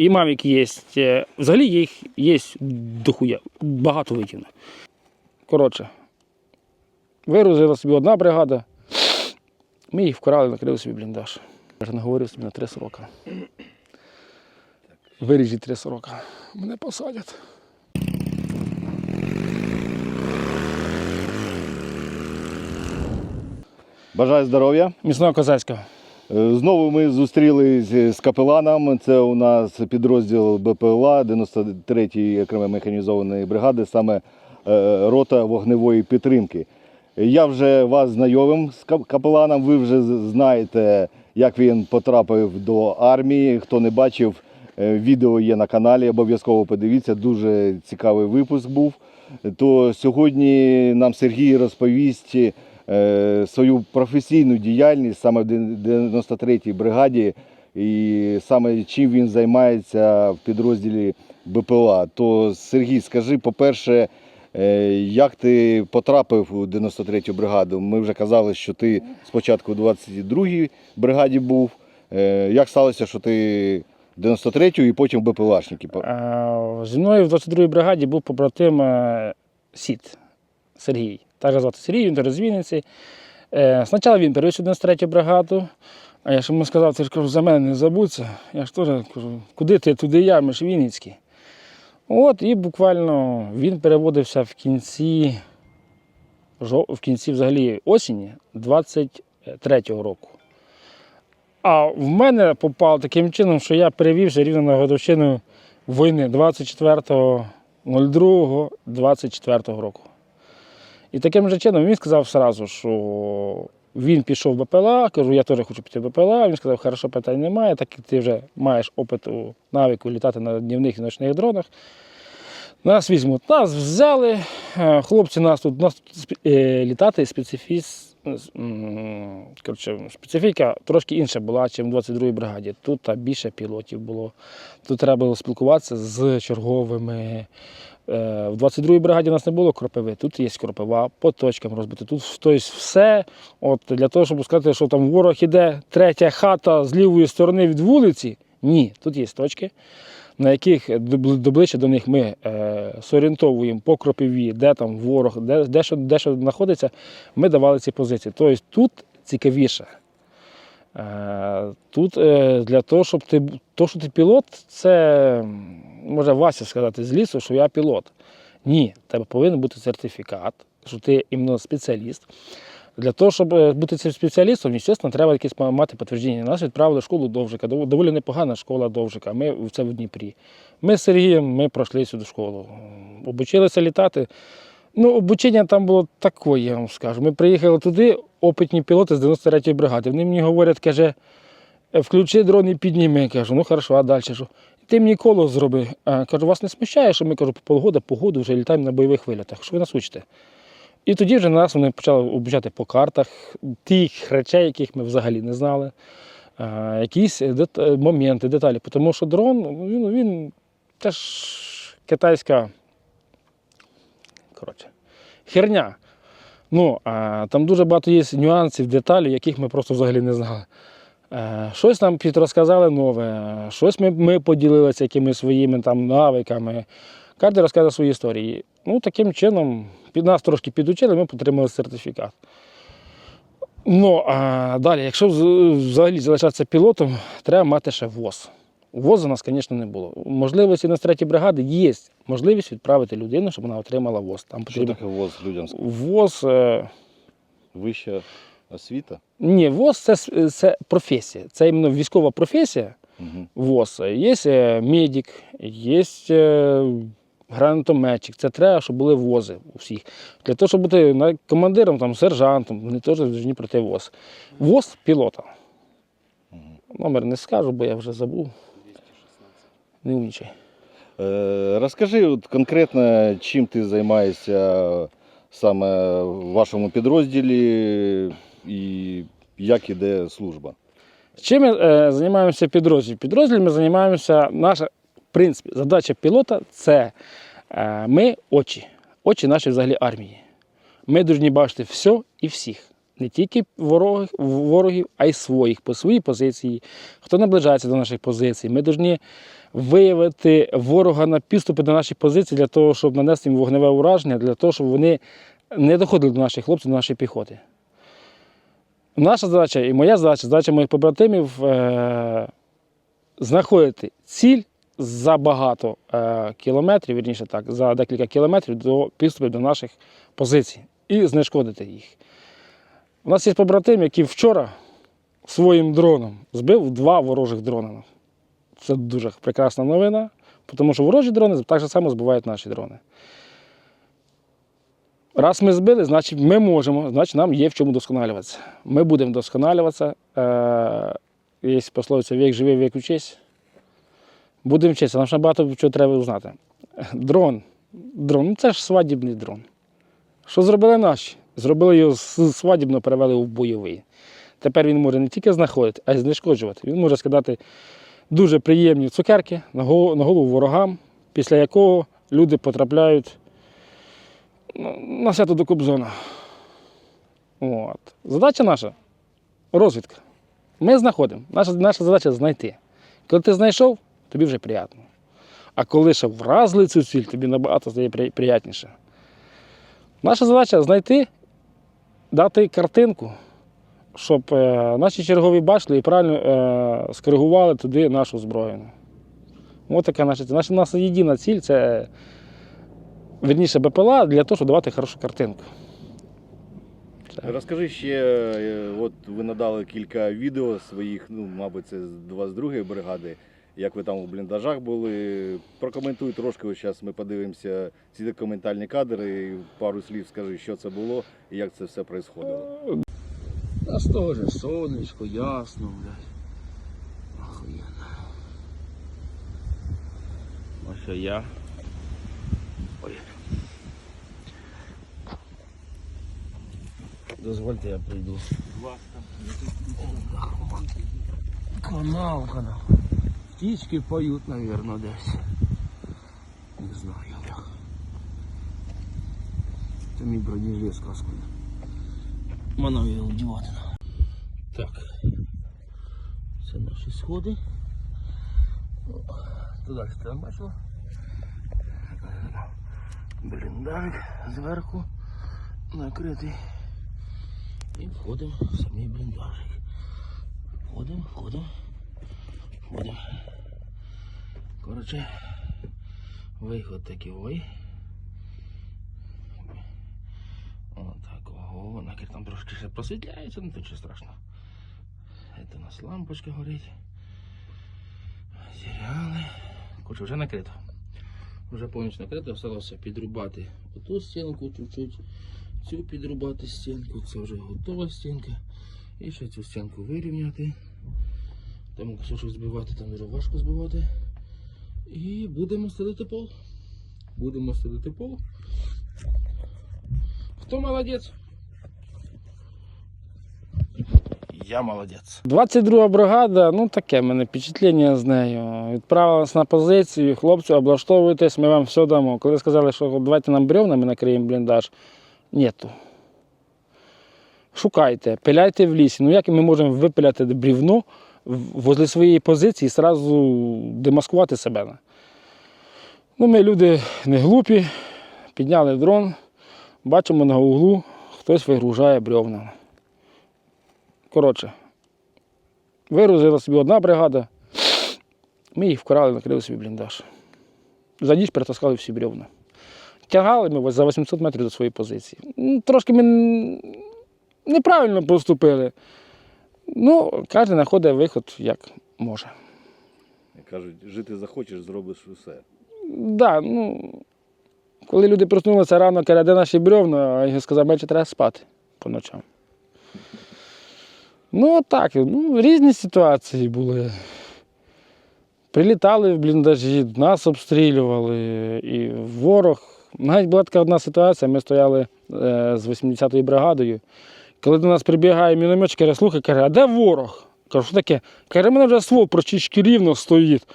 І мавік є. е, Взагалі їх є дохуя. Багато викину. Коротше, вирузила собі одна бригада. Ми їх вкрали, накрили собі бліндаж. Я ж наговорив собі на три срока. Виріжі три срока. Мене посадять. Бажаю здоров'я. Міцного козацького. Е, Знову ми зустрілися з капеланом. Це у нас підрозділ БПЛА 93-ї окремої механізованої бригади, саме е, рота вогневої підтримки. Я вже вас знайомим з капеланом. Ви вже знаєте, як він потрапив до армії. Хто не бачив, е, відео є на каналі. Обов'язково подивіться. Дуже цікавий випуск був. То сьогодні нам Сергій розповість свою професійну діяльність саме в 93-й бригаді, і саме чим він займається в підрозділі БПЛА. То Сергій, скажи, по-перше, е, як ти потрапив у 93-ю бригаду? Ми вже казали, що ти спочатку у 22-й бригаді був. Е, Як сталося, що ти 93-ю і потім БПЛАшники? Е, Зі мною в 22-й бригаді був побратим е, Сіт Сергій. Так звати Сергій, він теж Вінниці. Е, Спочатку він перевів 93-ю бригаду, а я ж йому сказав, ти ж кажу, за мене не забудься. Я ж теж кажу, куди ти, туди я, ми ж Вінницькі. От, і буквально він переводився в кінці, в кінці взагалі осені 23-го року. А в мене попало таким чином, що я перевівся рівно на годовщину війни 24.02.24 року. І таким же чином він сказав сразу, що він пішов в БПЛА, кажу, я теж хочу піти в БПЛА. Він сказав, хорошо, питань немає, так як ти вже маєш опит у навику літати на днівних і ночних дронах. Нас візьмуть. Нас взяли. е, Хлопці нас тут, нас тут е, літати специфіс, коротше, специфіка трошки інша була, ніж в 22-й бригаді. Тут більше пілотів було. Тут треба було спілкуватися з черговими. Е, В 22-й бригаді у нас не було кропиви, тут є кропива, по точкам розбити. Тут тобто, все от, для того, щоб сказати, що там ворог іде третя хата з лівої сторони від вулиці. Ні, тут є точки на яких доб- доближче до них ми е, зорієнтовуємо по кропиві, де там ворог, де, де, що, де що знаходиться, ми давали ці позиції. Тобто тут цікавіше. Е, тут е, для того, щоб ти, то, що ти пілот, це може Вася сказати з лісу, що я пілот. Ні, тебе повинен бути сертифікат, що ти іменно спеціаліст. Для того, щоб е, бути цим спеціалістом, звісно, треба якесь мати підтвердження. Нас відправили в школу Довжика. Доволі непогана школа Довжика. Ми це в Дніпрі. Ми з Сергієм ми пройшли сюди школу. Обучилися літати. Ну, обучення там було таке, я вам скажу. Ми приїхали туди, опитні пілоти з 93-ї бригади. Вони мені говорять, каже, «Е, включи дрон і підніми. Я кажу, ну хорошо, а далі що? Ти мені коло зроби. А, кажу, вас не смущає, що ми кажу, по полгода, погоду вже літаємо на бойових вилітах. Що ви нас учите? І тоді вже нас вони почали обучати по картах тих речей, яких ми взагалі не знали. Якісь дет- моменти, деталі. Тому що дрон, ну, він, він теж китайська коротше, херня. Ну, там дуже багато є нюансів, деталей, яких ми просто взагалі не знали. Е, Щось нам підрозказали нове, щось ми, ми поділилися якимись своїми там навиками. Кожен розказує свої історії. Ну, таким чином, під нас трошки підучили, ми отримали сертифікат. Ну, а далі, якщо вз- взагалі залишатися пілотом, треба мати ще ВОЗ. ВОЗ у нас, звісно, не було. Можливості на третій бригади є можливість відправити людину, щоб вона отримала ВОЗ. Там Що потрібно таке ВОЗ людям? ВОЗ. е, Вища освіта? Ні, ВОЗ це, це професія. Це іменно військова професія. Угу. ВОЗ. Є е, медик, є е, гранатометчик. Це треба, щоб були вози у всіх. Для того, щоб бути командиром, там, сержантом, вони теж повинні пройти ВОЗ. ВОЗ пілота. Номер не скажу, бо я вже забув. Не умнічай. Е, Розкажи от конкретно, чим ти займаєшся саме в вашому підрозділі і як іде служба? Чим ми е, займаємося? В підрозділі ми займаємося, наша, в принципі, задача пілота це е, ми очі, очі нашої взагалі армії. Ми повинні бачити все і всіх. Не тільки ворогів, ворогів, а й своїх по своїй позиції. Хто наближається до наших позицій, ми повинні виявити ворога на підступи до наших позицій для того, щоб нанести їм вогневе ураження, для того, щоб вони не доходили до наших хлопців, до нашої піхоти. Наша задача і моя задача, задача моїх побратимів е- знаходити ціль за багато е- кілометрів, вірніше так, за декілька кілометрів до підступів до наших позицій і знешкодити їх. У нас є побратим, який вчора своїм дроном збив два ворожих дрона. Це дуже прекрасна новина, тому що ворожі дрони так само збивають наші дрони. Раз ми збили, значить ми можемо, значить нам є в чому досконалюватися. Ми будемо досконалюватися. Е, є пословиця вік живий, вік учись. Будемо вчитися, нам ще багато чого треба знати. Дрон. Дрон, ну це ж свадібний дрон. Що зробили наші? Зробили його з свадібно, перевели в бойовий. Тепер він може не тільки знаходити, а й знешкоджувати. Він може скидати дуже приємні цукерки на голову, ворогам, після якого люди потрапляють ну, на свято до Кобзона. От. Задача наша розвідка. Ми знаходимо. Наша, наша задача знайти. Коли ти знайшов, тобі вже приємно. А коли ще вразили цю ціль, тобі набагато стає при- приятніше. Наша задача знайти, дати картинку, щоб е, наші чергові бачили і правильно е, скоригували туди нашу зброю. Ось така наша ціль. Наша, наша єдина ціль це верніше БПЛА для того, щоб давати хорошу картинку. Розкажи ще, е, от ви надали кілька відео своїх, ну, мабуть, це з 22-ї бригади, як ви там у бліндажах були. Прокоментуй трошки, ось зараз ми подивимося ці документальні кадри, і пару слів скажи, що це було і як це все происходило. Нас теж сонечко, ясно, блядь. Охуєнно. Ось я. Ой. Дозвольте, я прийду. Канал, канал. Птички поют, наверное, десь. Не знаю. Це мій бронежилет з каскою. Його вдівати. Так. Це наші сходи. О, Туди ж там бачила. Бліндажик зверху накритий. І входимо в самий бліндажик. Входимо, входимо, входимо. Коротше, виход такий ой. Отак, ого, накид там трошки ще просвітляється, ну то що страшно. Це у нас лампочка горить. Серіали. Короче, вже накрито. Вже повністю накрито, залишилося підрубати оту стінку чуть-чуть, цю підрубати стінку, це вже готова стінка. І ще цю стінку вирівняти. Там кусочок збивати, там дуже важко збивати. І будемо стелити пол. Будемо стелити пол. Хто молодець? Я молодець. 22 бригада, ну таке в мене впечатлення з нею. Відправилась на позицію, хлопці, облаштовуйтесь, ми вам все дамо. Коли сказали, що давайте нам бревна, ми накриємо бліндаж. Нету. Шукайте, пиляйте в лісі. Ну як ми можемо випиляти брівно возле своєї позиції і одразу демаскувати себе? Ну, ми люди не глупі, підняли дрон, бачимо на углу, хтось вигружає бревна. Коротше, вирузила собі одна бригада, ми їх вкрали, накрили собі бліндаж. За ніч перетаскали всі бревна. Тягали ми за 800 метрів до своєї позиції. Трошки ми неправильно поступили. Ну, кожен знаходить виход як може. Кажуть, жити захочеш, зробиш усе. Да, ну, коли люди проснулися рано, каже, де наші бревна, а я сказав, менше треба спати по ночам. Ну, так, ну, різні ситуації були. Прилітали в бліндажі, нас обстрілювали, і ворог. Навіть була така одна ситуація, ми стояли е, з 80-ю бригадою. Коли до нас прибігає мінометчик, каже, слухай, каже, а де ворог? Кажу, що таке? Каже, «У мене вже ствол прочічки рівно стоїть.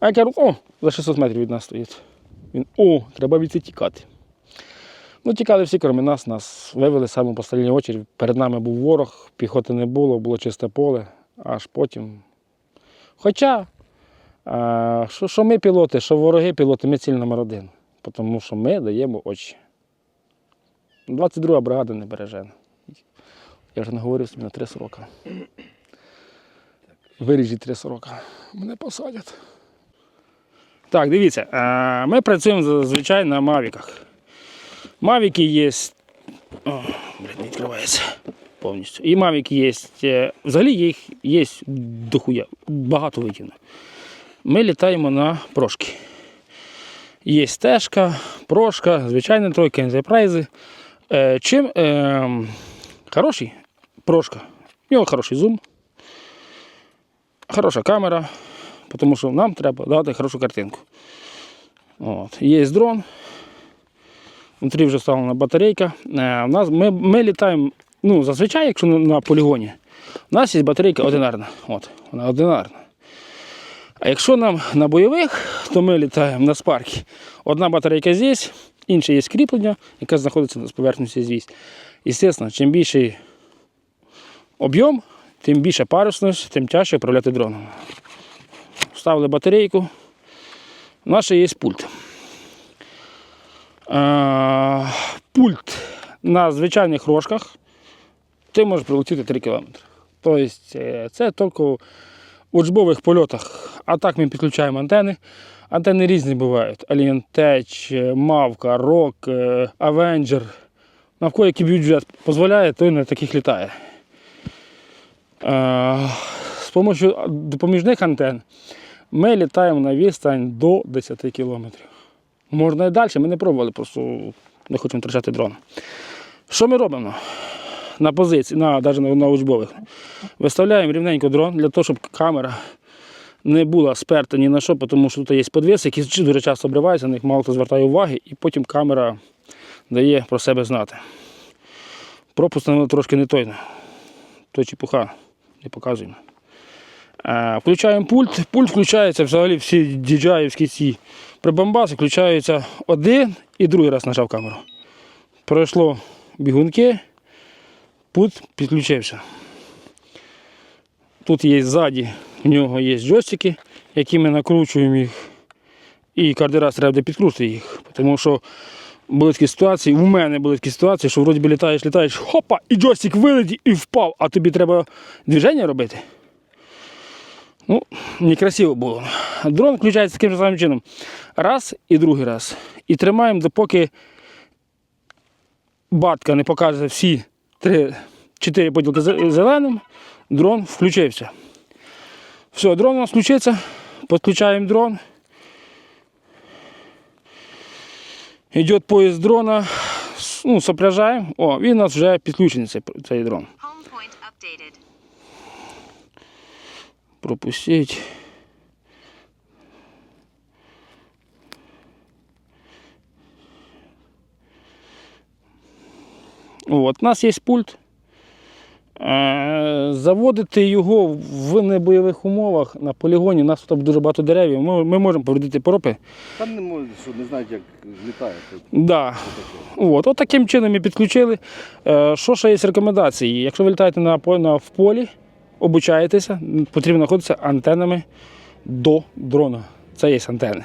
А я кажу, о, за 600 метрів від нас стоїть. Він, о, треба від це тікати. Ну, тікали всі, крім нас, нас вивели саме по останній очередь. Перед нами був ворог, піхоти не було, було чисте поле, аж потім. Хоча, що, що ми пілоти, що вороги пілоти, ми ціль номер один. Тому що ми даємо очі. 22 бригада не береже. Я вже не говорив собі на три срока. Виріжіть три срока. Мене посадять. Так, дивіться, е, ми працюємо зазвичай на мавіках. Мавіки є. О, блядь, не відкривається повністю. І мавіки є. е, Взагалі їх є дохуя, багато видів. Ми літаємо на прошки. Є стежка, прошка, звичайна тройка, ензерпрайзи. Е, чим е, хороший прошка. У нього хороший зум, хороша камера, тому що нам треба дати хорошу картинку. От. Є дрон. Внутрі вже вставлена батарейка. Е, у нас, ми, ми літаємо, ну, зазвичай, якщо на, на полігоні, у нас є батарейка одинарна. От, вона одинарна. А якщо нам на бойових, то ми літаємо на спаркі. Одна батарейка здесь, інша є кріплення, яке знаходиться з поверхності звісь. Звісно, чим більший об'єм, тим більше парусність, тим тяжче управляти дроном. Вставили батарейку. У нас ще є пульт. Пульт на звичайних рожках ти можеш прилетіти 3 км. Тобто е, це тільки в учбових польотах. А так ми підключаємо антени. Антени різні бувають. Tech, Мавка, Рок, Avenger. Навколо який бюджет дозволяє, той на таких літає. Е, З допомогою допоміжних антен ми літаємо на відстань до 10 кілометрів. Можна і далі, ми не пробували, просто не хочемо втрачати дрон. Що ми робимо? На позиції, на, навіть на, учбових. Виставляємо рівненько дрон для того, щоб камера не була сперта ні на що, тому що тут є подвіс, які дуже часто обриваються, на них мало хто звертає уваги, і потім камера дає про себе знати. Пропуск трошки не той. То чепуха, не показуємо. Е, Включаємо пульт. Пульт включається взагалі всі діджаївські ці прибамбаси, включаються один і другий раз нажав камеру. Пройшло бігунки, пульт підключився. Тут є ззаді, в нього є джойстики, які ми накручуємо їх. І кожен раз треба підкрутити їх. Тому що були такі ситуації, у мене були такі ситуації, що вроді літаєш, літаєш, хопа, і джойстик вилетів і впав, а тобі треба движення робити. Ну, некрасиво було. Дрон включається таким же самим чином. Раз і другий раз. І тримаємо, допоки батка не покаже всі три, чотири поділки зеленим, дрон включився. Все, дрон у нас включиться, підключаємо дрон. Йде поїзд дрона, с- ну, сопряжаємо. О, він у нас вже підключений цей, цей дрон. Home point updated. пропустить. От, у нас є пульт. Е, Заводити його в небойових умовах на полігоні, у нас тут дуже багато деревів, ми, ми можемо повредити поропи. Там не можуть, що не знають, як літає. Да. От, от таким чином ми підключили. Е, Що ще є рекомендації? Якщо ви літаєте на, на, в полі, обучаєтеся, потрібно знаходитися антенами до дрона. Це є антени.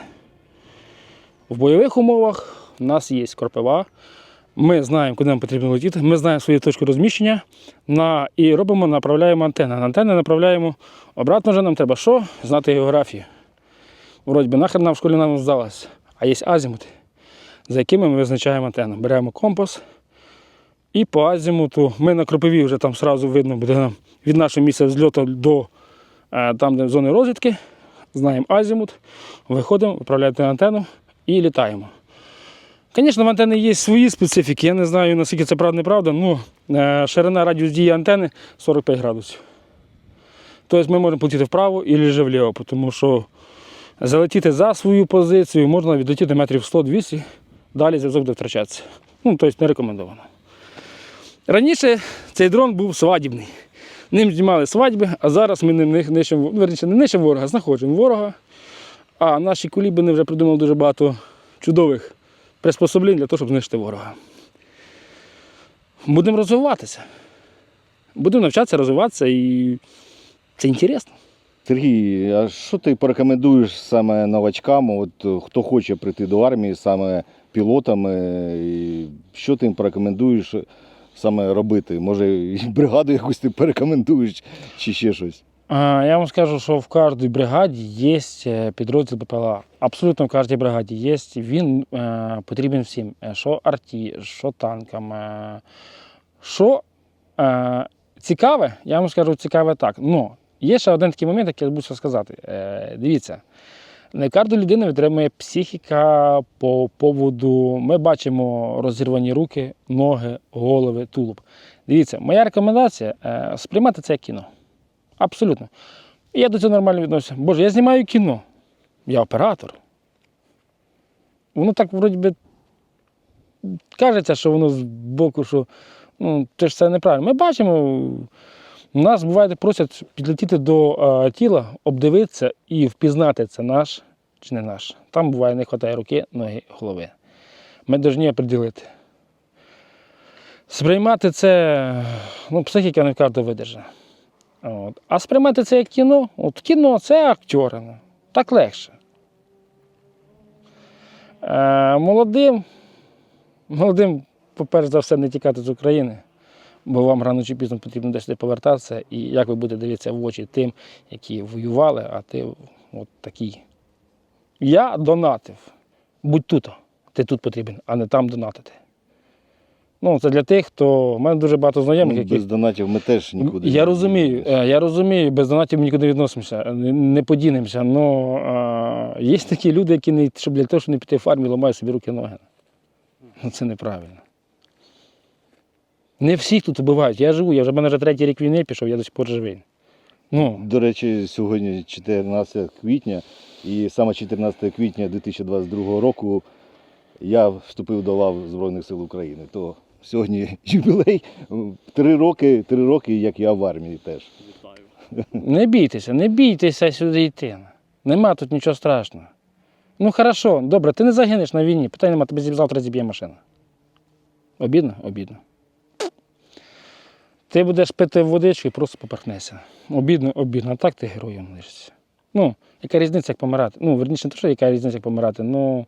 В бойових умовах у нас є корпива. Ми знаємо, куди нам потрібно летіти, ми знаємо свої точки розміщення на, і робимо, направляємо антени. На антени направляємо обратно вже нам треба що? Знати географію. Вроді би нахер нам в школі нам здалося. А є азімути за якими ми визначаємо антенну. Беремо компас і по азімуту ми на кропиві вже там одразу видно буде нам від нашого місця взльоту до е, там, де зони розвідки. Знаємо азімут, виходимо, виправляємо антенну і літаємо. Звісно, в антени є свої специфіки. Я не знаю, наскільки це правда неправда. Ну, е, ширина радіус дії антени 45 градусів. Тобто ми можемо полетіти вправо лише вліво, тому що залетіти за свою позицію можна відлетіти метрів 100-200, далі зв'язок буде втрачатися. Ну, тобто не рекомендовано. Раніше цей дрон був свадібний. Ним знімали свадьби, а зараз ми ним нищимо, ну, верніше, не нищимо ворога, знаходимо ворога. А наші кулібини вже придумали дуже багато чудових приспособлень для того, щоб знищити ворога. будемо розвиватися. Будемо навчатися, розвиватися і це інтересно. Сергій, а що ти порекомендуєш саме новачкам, от е, хто хоче прийти до армії, саме пілотами, і що ти їм порекомендуєш саме робити? Може, і бригаду якусь ти порекомендуєш чи ще щось? Я вам скажу, що в кожній бригаді є е, підрозділ БПЛА. Абсолютно в кожній бригаді є. Він е, потрібен всім. Е, Що арті, що танкам. Що цікаве, я вам скажу цікаве так. Ну, є ще один такий момент, який я забув сказати. Дивіться, не кожну людину витримує психіка по поводу. Ми бачимо розірвані руки, ноги, голови, тулуб. Дивіться, моя рекомендація сприймати це як кіно. Абсолютно. І я до цього нормально відношуся. Боже, я знімаю кіно. Я оператор. Воно так вроді би кажеться, що воно з боку, що ну, це ж все неправильно. Ми бачимо, нас буває просять підлетіти до е, тіла, обдивитися і впізнати, це наш чи не наш. Там буває, не вистачає руки, ноги, голови. Ми повинні оприділити. Сприймати це, ну, психіка не в кожного видержа. От. А сприймати це як кіно, от кіно це актери. ну, Так легше. Е, молодим, молодим, по-перше за все, не тікати з України, бо вам рано чи пізно потрібно десь повертатися. І як ви будете дивитися в очі тим, які воювали, а ти от такий. Я донатив. Будь тут, ти тут потрібен, а не там донатити. Ну, це для тих, хто. У мене дуже багато знайомих, Ну, без донатів ми теж нікуди. Я не розумію, е, я розумію, без донатів ми нікуди не відносимося, не, не подінемося. Але є такі люди, які не, щоб для того, щоб не піти в армію, ламають собі руки ноги. Ну це неправильно. Не всіх тут вбивають. Я живу, я вже в мене вже третій рік війни пішов, я до сих пор живий. Ну, До речі, сьогодні 14 квітня, і саме 14 квітня 2022 року я вступив до лав Збройних сил України. То сьогодні ювілей три роки, три роки, як я в армії теж. не бійтеся, не бійтеся сюди йти. Нема тут нічого страшного. Ну, хорошо, добре, ти не загинеш на війні, питань нема, тебе завтра зіб'є машина. Обідно? Обідно. Ти будеш пити водичку і просто поперхнешся. Обідно, обідно, а так ти героєм лишишся. Ну, яка різниця, як помирати? Ну, верніше, не те, що яка різниця, як помирати. Ну,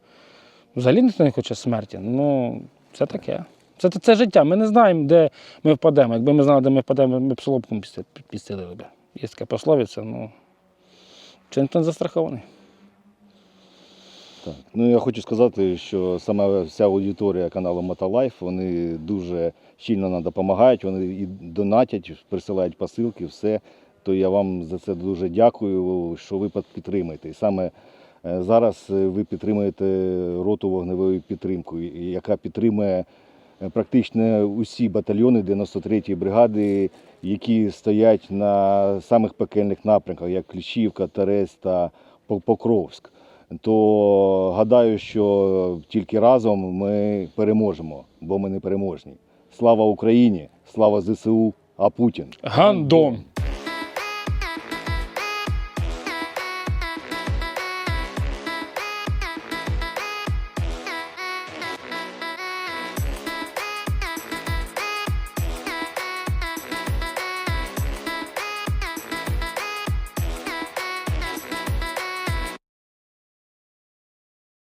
взагалі ніхто не хоче смерті. Ну, це таке. Це, це, життя. Ми не знаємо, де ми впадемо. Якби ми знали, де ми впадемо, ми б соломком підсти- підстелили б. Є така пословиця, ну. Чи не застрахований? Так. Ну я хочу сказати, що саме вся аудиторія каналу Мотолайф, вони дуже щільно нам допомагають, вони і донатять, присилають посилки, все. То я вам за це дуже дякую, що ви підтримуєте. І саме е, зараз е, ви підтримуєте роту вогневої підтримки, і- яка підтримує практично усі батальйони 93-ї бригади, які стоять на самих пекельних напрямках, як Кліщівка, Терець та Покровськ то гадаю, що тільки разом ми переможемо, бо ми не переможні. Слава Україні, слава ЗСУ, а Путін. Гандон!